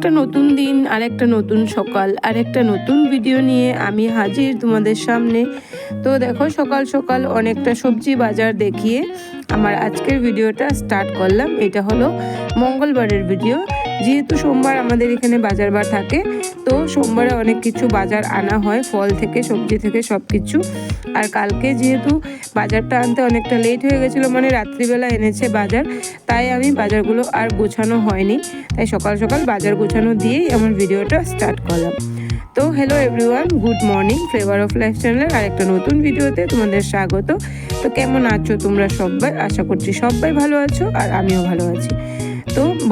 একটা নতুন দিন, আর একটা নতুন সকাল, আর একটা নতুন ভিডিও নিয়ে আমি হাজির তোমাদের সামনে। তো দেখো, সকাল সকাল অনেকটা সবজি বাজার দেখিয়ে আমার আজকের ভিডিওটা স্টার্ট করলাম। এটা হলো মঙ্গলবারের ভিডিও যেহেতু সোমবার আমাদের এখানে বাজার বার থাকে, তো সোমবারে অনেক কিছু বাজার আনা হয়, ফল থেকে, সবজি থেকে সব কিছু আর কালকে যেহেতু বাজারটা আনতে অনেকটা লেট হয়ে গেছিল মানে রাত্রিবেলা এনেছে বাজার, তাই আমি বাজারগুলো আর গোছানো হয়নি। তাই সকাল সকাল বাজার গোছানো দিয়েই আমার ভিডিওটা স্টার্ট করলাম। তো hello everyone good morning flavour of life চ্যানেলের আরেকটা নতুন ভিডিওতে তোমাদের স্বাগত। তো কেমন আছো তোমরা সবাই? আশা করছি সবাই ভালো আছো আর আমিও ভালো আছি।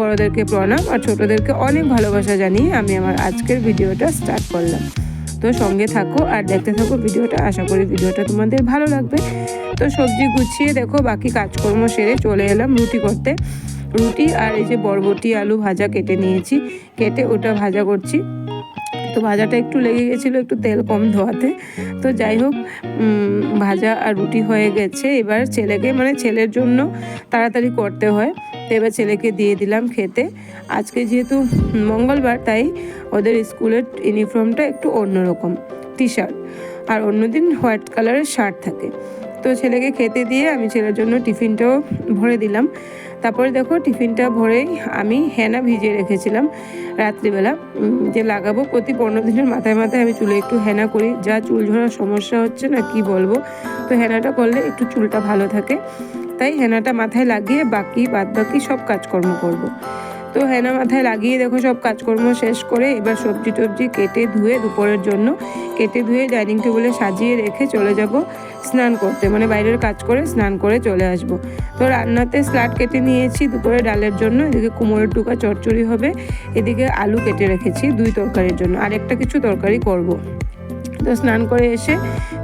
বড়োদেরকে প্রণাম আর ছোটোদেরকে অনেক ভালোবাসা জানিয়ে আমি আমার আজকের ভিডিওটা স্টার্ট করলাম। তো সঙ্গে থাকো আর দেখতে থাকো ভিডিওটা। আশা করি ভিডিওটা তোমাদের ভালো লাগবে। তো সবজি গুছিয়ে দেখো, বাকি কাজকর্ম সেরে চলে এলাম রুটি করতে। রুটি আর এই যে বরবটি আলু ভাজা কেটে নিয়েছি। কেটে ওটা ভাজা করছি। তো ভাজাটা একটু লেগে গেছিল, একটু তেল কম ধোয়াতে। তো যাই হোক ভাজা আর রুটি হয়ে গেছে। এবার ছেলেকে মানে ছেলের জন্য তাড়াতাড়ি করতে হয়। তো এবার ছেলেকে দিয়ে দিলাম খেতে। আজকে যেহেতু মঙ্গলবার, তাই ওদের স্কুলের ইউনিফর্মটা একটু অন্যরকম টি শার্ট আর অন্যদিন হোয়াইট কালারের শার্ট থাকে। তো ছেলেকে খেতে দিয়ে আমি ছেলের জন্য টিফিনটাও ভরে দিলাম। তারপরে দেখো টিফিনটা ভরেই আমি হেনা ভিজিয়ে রেখেছিলাম রাত্রিবেলা। যে লাগাবো প্রতি পনেরো দিনের মাথায় মাথায় আমি চুলে একটু হেনা করি। যা চুল ঝরার সমস্যা হচ্ছে না, কি বলব? তো হেনাটা করলে একটু চুলটা ভালো থাকে। তাই হেনাটা মাথায় লাগিয়ে বাকি বাদ বাকি সব কাজকর্ম করব। তো হেনা মাথায় লাগিয়ে দেখো সব কাজকর্ম শেষ করে এবার সবজি টবজি কেটে ধুয়ে দুপুরের জন্য কেটে ধুয়ে ডাইনিং টেবিলে সাজিয়ে রেখে চলে যাব স্নান করতে। মানে বাইরের কাজ করে স্নান করে চলে আসব। তো রান্নাতে স্লাট কেটে নিয়েছি দুপুরে ডালের জন্য। এদিকে কুমোরের টুকা চচ্চড়ি হবে। এদিকে আলু কেটে রেখেছি দুই তরকারির জন্য। আর একটা কিছু তরকারি করব। তো স্নান করে এসে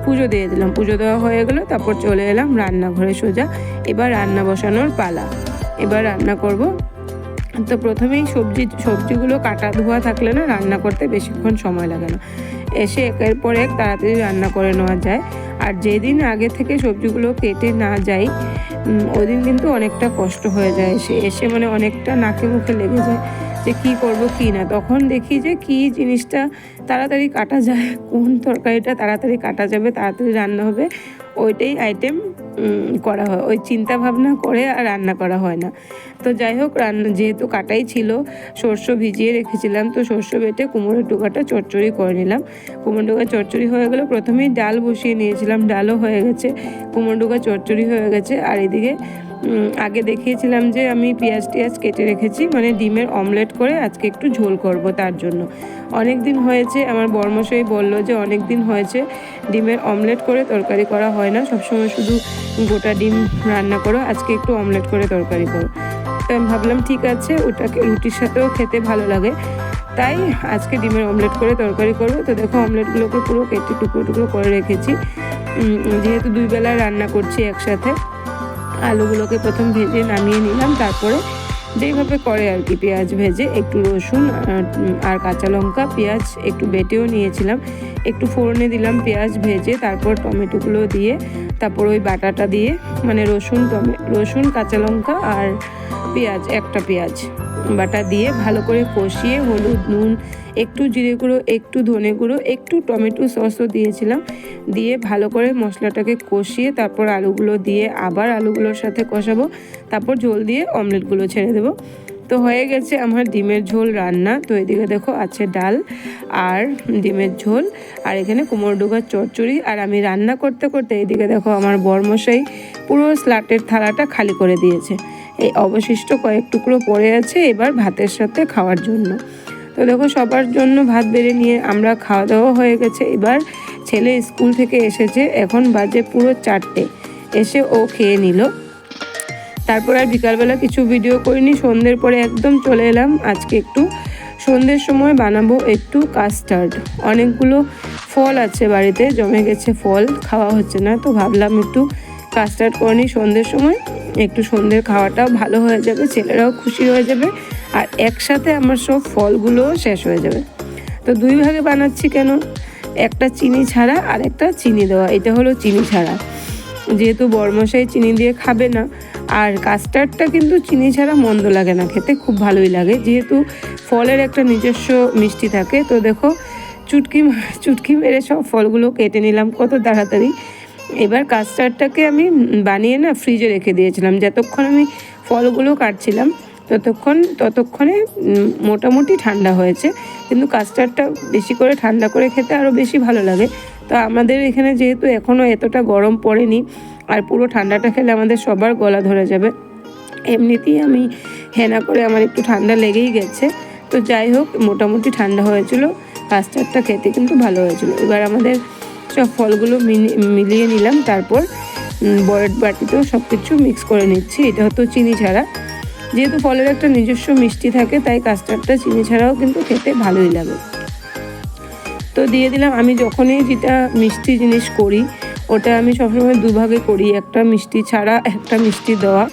পুজো দিয়ে দিলাম। পুজো দেওয়া হয়ে গেলো, তারপর চলে এলাম রান্নাঘরে সোজা। এবার রান্না বসানোর পালা। এবার রান্না করব তো প্রথমেই সবজি, সবজিগুলো কাটা ধোয়া থাকলে না রান্না করতে বেশিক্ষণ সময় লাগে না। এসে একের পর এক তাড়াতাড়ি রান্না করে নেওয়া যায়। আর যেদিন আগে থেকে সবজিগুলো কেটে না যাই ওই কিন্তু অনেকটা কষ্ট হয়ে যায়। সে, এসে মানে অনেকটা নাকে মুখে লেগে যায়। যে কি করব, কি না। তখন দেখি যে কি জিনিসটা তাড়াতাড়ি কাটা যায়, কোন তরকারিটা তাড়াতাড়ি কাটা যাবে, তাড়াতাড়ি রান্না হবে, ওইটাই আইটেম করা হয়। ওই চিন্তা ভাবনা করে আর রান্না করা হয় না। তো যাই হোক রান্না যেহেতু কাটাই ছিল, সর্ষ ভিজিয়ে রেখেছিলাম, তো সর্ষ বেটে কুমড়োর টুকাটা চচ্চড়ি করে নিলাম। কুমড়ো ডোকা চচ্চড়ি হয়ে গেলো প্রথমেই ডাল বসিয়ে নিয়েছিলাম, ডালও হয়ে গেছে কুমড়ো ডোকা চচ্চড়ি হয়ে গেছে, আর এদিকে আগে দেখিয়েছিলাম যে আমি পেঁয়াজ টিয়াজ কেটে রেখেছি মানে ডিমের অমলেট করে আজকে একটু ঝোল করব তার জন্য। অনেক দিন হয়েছে, আমার বর্মশাই বলল যে অনেক দিন হয়েছে, ডিমের অমলেট করে তরকারি করা হয় না, সবসময় শুধু গোটা ডিম রান্না করো, আজকে একটু অমলেট করে তরকারি করো। তো আমি ভাবলাম ঠিক আছে, ওটাকে রুটির সাথেও খেতে ভালো লাগে। তাই আজকে ডিমের অমলেট করে তরকারি করব। তো দেখো অমলেটগুলোকে পুরো কেটে টুকরো টুকরো করে রেখেছি। যেহেতু দুই বেলায় রান্না করছি একসাথে আলুগুলোকে প্রথম ভেজে নামিয়ে নিলাম, তারপরে যেইভাবে করে আর কি, পেঁয়াজ ভেজে একটু রসুন আর কাঁচা লঙ্কা, পেঁয়াজ একটু বেটেও নিয়েছিলাম, একটু ফোড়নে দিলাম পেঁয়াজ ভেজে, তারপর টমেটোগুলো দিয়ে, তারপর ওই বাটাটা দিয়ে মানে রসুন টমে, রসুন, কাঁচা লঙ্কা আর পেঁয়াজ, একটা পেঁয়াজ বাটা দিয়ে ভালো করে কষিয়ে হলুদ, নুন, একটু জিরে গুঁড়ো, একটু ধনে গুঁড়ো, একটু টমেটো সসও দিয়েছিলাম। দিয়ে ভালো করে মশলাটাকে কষিয়ে তারপর আলুগুলো দিয়ে আবার আলুগুলোর সাথে কষাবো। তারপর ঝোল দিয়ে অমলেটগুলো ছেড়ে দেবো। তো হয়ে গেছে আমার ডিমের ঝোল রান্না। তো এদিকে দেখো আছে ডাল আর ডিমের ঝোল আর এখানে কুমোর ডোগার চচ্চড়ি। আর আমি রান্না করতে করতে এদিকে দেখো আমার বরমশাই পুরো স্লাটের থালাটা খালি করে দিয়েছে। এই অবশিষ্ট কয়েক টুকরো পড়ে আছে এবার ভাতের সাথে খাওয়ার জন্য। তো দেখো সবার জন্য ভাত বেড়ে নিয়ে আমরা খাওয়া দাওয়া হয়ে গেছে। এবার ছেলে স্কুল থেকে এসেছে, এখন বাজে পুরো চারটে। এসে ও খেয়ে নিল। তারপর আর বিকালবেলা কিছু ভিডিও করিনি, সন্ধ্যের পরে একদম চলে এলাম। আজকে একটু সন্ধ্যের সময় বানাবো একটু কাস্টার্ড অনেকগুলো ফল আছে বাড়িতে, জমে গেছে ফল, খাওয়া হচ্ছে না, তো ভাবলাম একটু কাস্টার্ড করে নিই সন্ধ্যের সময়। একটু সন্ধ্যের খাওয়াটাও ভালো হয়ে যাবে, ছেলেরাও খুশি হয়ে যাবে আর একসাথে আমার সব ফলগুলোও শেষ হয়ে যাবে। তো দুই ভাগে বানাচ্ছি কেন? একটা চিনি ছাড়া আর একটা চিনি দেওয়া, এটা হলো চিনি ছাড়া। যেহেতু বরমশাই চিনি দিয়ে খাবে না, আর কাস্টার্ডটা কিন্তু চিনি ছাড়া মন্দ লাগে না, খেতে খুব ভালোই লাগে। যেহেতু ফলের একটা নিজস্ব মিষ্টি থাকে, তো দেখো চুটকি চুটকি মেরে সব ফলগুলো কেটে নিলাম, কত তাড়াতাড়ি। এবার কাস্টার্ডটাকে আমি বানিয়ে না ফ্রিজে রেখে দিয়েছিলাম। যতক্ষণ আমি ফলগুলো কাটছিলাম, ততক্ষণ, ততক্ষণে মোটামুটি ঠান্ডা হয়েছে। কিন্তু কাস্টার্ডটা বেশি করে ঠান্ডা করে খেতে আরও বেশি ভালো লাগে। তো আমাদের এখানে যেহেতু এখনও এতটা গরম পড়েনি, আর পুরো ঠান্ডাটা খেলে আমাদের সবার গলা ধরে যাবে। এমনিতেই আমি হেনা করে আমার একটু ঠান্ডা লেগেই গেছে। তো যাই হোক, মোটামুটি ঠান্ডা হয়েছিল কাস্টার্ডটা খেতে কিন্তু ভালো হয়েছিল। এবার আমাদের সব ফলগুলো মিলিয়ে নিলাম। তারপর বয়েড বাটিতেও সব কিছু মিক্স করে নিচ্ছি। এটা হতো চিনি ছাড়া। যেহেতু ফলের একটা নিজস্ব মিষ্টি থাকে, তাই কাস্টার্ডটা চিনি ছাড়াও কিন্তু খেতে ভালোই লাগে। তো দিয়ে দিলাম, আমি যখনই যেটা মিষ্টি জিনিস করি, ওটা আমি সবসময় দুভাগে করি। একটা মিষ্টি ছাড়া, একটা মিষ্টি দেওয়া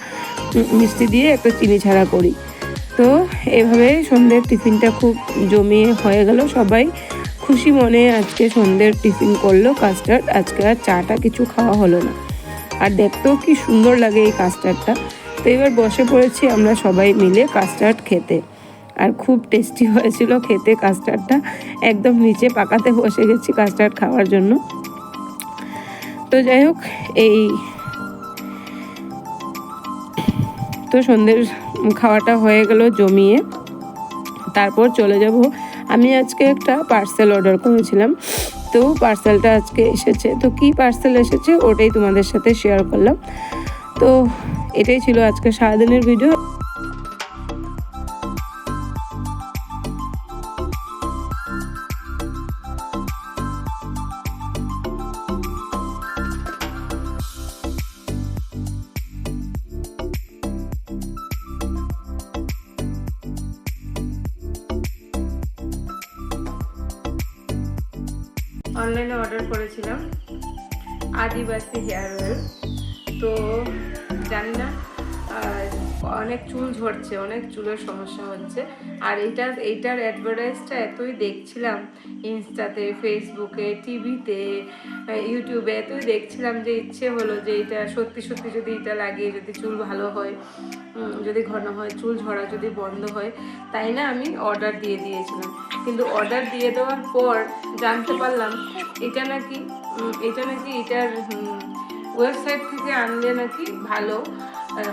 মিষ্টি দিয়ে একটা চিনি ছাড়া করি। তো এভাবে সন্ধ্যের টিফিনটা খুব জমিয়ে হয়ে গেল সবাই। খুশি মনে আজকে সন্ধ্যের টিফিন করল কাস্টার্ড। আজকে আর চাটা কিছু খাওয়া হলো না। আর দেখতেও কি সুন্দর লাগে এই কাস্টার্ডটা। তো এবার বসে পড়েছি আমরা সবাই মিলে কাস্টার্ড খেতে। আর খুব টেস্টি হয়েছিল খেতে কাস্টার্ডটা। একদম নিচে পাকাতে বসে গেছি কাস্টার্ড খাওয়ার জন্য। তো যাই হোক, এই তো সন্ধ্যের খাওয়াটা হয়ে গেল জমিয়ে। তারপর চলে যাব আমি আজকে একটা পার্সেল অর্ডার করেছিলাম। তো পার্সেলটা আজকে এসেছে। তো কি পার্সেল এসেছে ওটাই তোমাদের সাথে শেয়ার করলাম। তো এটাই ছিল আজকে সারাদিনের ভিডিও অনলাইনে অর্ডার করেছিলাম। Adivasi hair oil. তো জানি না অনেক চুল ঝরছে, অনেক চুলের সমস্যা হচ্ছে। আর এইটা, এইটার অ্যাডভার্টাইজটা এতই দেখছিলাম ইনস্টাতে, ফেসবুকে, টিভিতে, ইউটিউবে, এতই দেখছিলাম যে ইচ্ছে হলো যে এটা সত্যি সত্যি যদি এটা লাগিয়ে যদি চুল ভালো হয় যদি ঘন হয়, চুল ঝরা যদি বন্ধ হয়, তাই না আমি অর্ডার দিয়ে দিয়েছিলাম। কিন্তু অর্ডার দিয়ে দেওয়ার পর জানতে পারলাম, এটা নাকি এটা নাকি এটার ওয়েবসাইট থেকে আনলে নাকি ভালো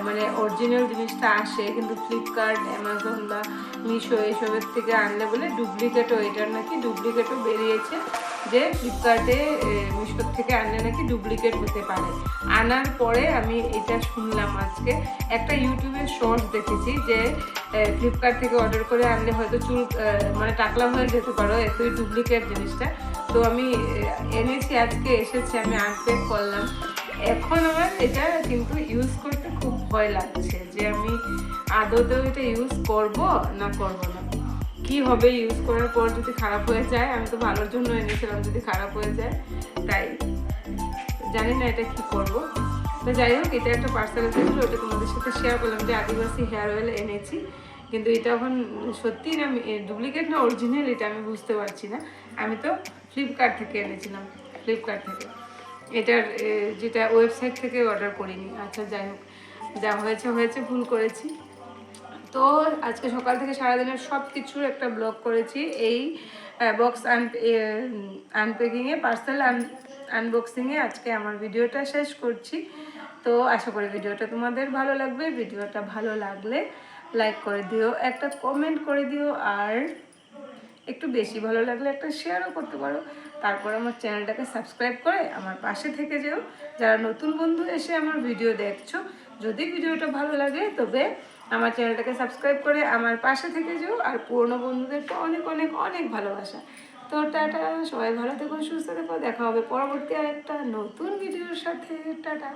মানে অরিজিনাল জিনিসটা আসে, কিন্তু ফ্লিপকার্ট অ্যামাজন বা মিশো এইসবের থেকে আনলে বলে ডুপ্লিকেটও এটার নাকি ডুপ্লিকেটও বেরিয়েছে। যে ফ্লিপকার্টে মিশোর থেকে আনলে নাকি ডুপ্লিকেট হতে পারে। আনার পরে আমি এটা শুনলাম আজকে। একটা ইউটিউবের শর্টস দেখেছি যে ফ্লিপকার্ট থেকে অর্ডার করে আনলে হয়তো চুল মানে টাকলা হয়ে যেতে পারো, এতই ডুপ্লিকেট জিনিসটা। তো আমি এনেছি, আজকে এসেছে, আমি আনপ্যাক করলাম। এখন আমার এটা কিন্তু ইউজ করতে খুব ভয় লাগছে যে আমি আদতেও এটা ইউজ করব না করব না। কি হবে ইউজ করার পর যদি খারাপ হয়ে যায়, আমি তো ভালোর জন্য এনেছিলাম যদি খারাপ হয়ে যায়, তাই। জানি না এটা কি করব। তো যাই হোক, এটা একটা পার্সেল এসেছিল ওটা তোমাদের সাথে শেয়ার করলাম যে আদিবাসী হেয়ার অয়েল এনেছি। কিন্তু এটা এখন সত্যি না ডুপ্লিকেট না অরিজিনাল এটা আমি বুঝতে পারছি না। আমি তো ফ্লিপকার্ট থেকে এনেছিলাম ফ্লিপকার্ট থেকে। এটার যেটা ওয়েবসাইট থেকে অর্ডার করিনি। আচ্ছা যাই হোক, যা হয়েছে হয়েছে, ভুল করেছি। তো আজকে সকাল থেকে সারাদিনের সব কিছুর একটা ব্লগ করেছি। এই বক্স আনপ্যাকিংয়ে পার্সেল আনবক্সিংয়ে আজকে আমার ভিডিওটা শেষ করছি। তো আশা করি ভিডিওটা তোমাদের ভালো লাগবে। ভিডিওটা ভালো লাগলে লাইক করে দিও, একটা কমেন্ট করে দিও, আর একটু বেশি ভালো লাগলে একটা শেয়ারও করতে পারো। তারপর আমার চ্যানেলটাকে সাবস্ক্রাইব করে আমার পাশে থেকে যেও। যারা নতুন বন্ধু এসে আমার ভিডিও দেখছ, যদি ভিডিওটা ভালো লাগে তবে আমার চ্যানেলটাকে সাবস্ক্রাইব করে আমার পাশে থেকে যাও আর পুরনো বন্ধুদেরকে অনেক অনেক অনেক ভালোবাসা। তো টাটা, সবাই ভালো থেকো, সুস্থ থেকো, দেখা হবে পরবর্তী আর একটা নতুন ভিডিওর সাথে। টাটা।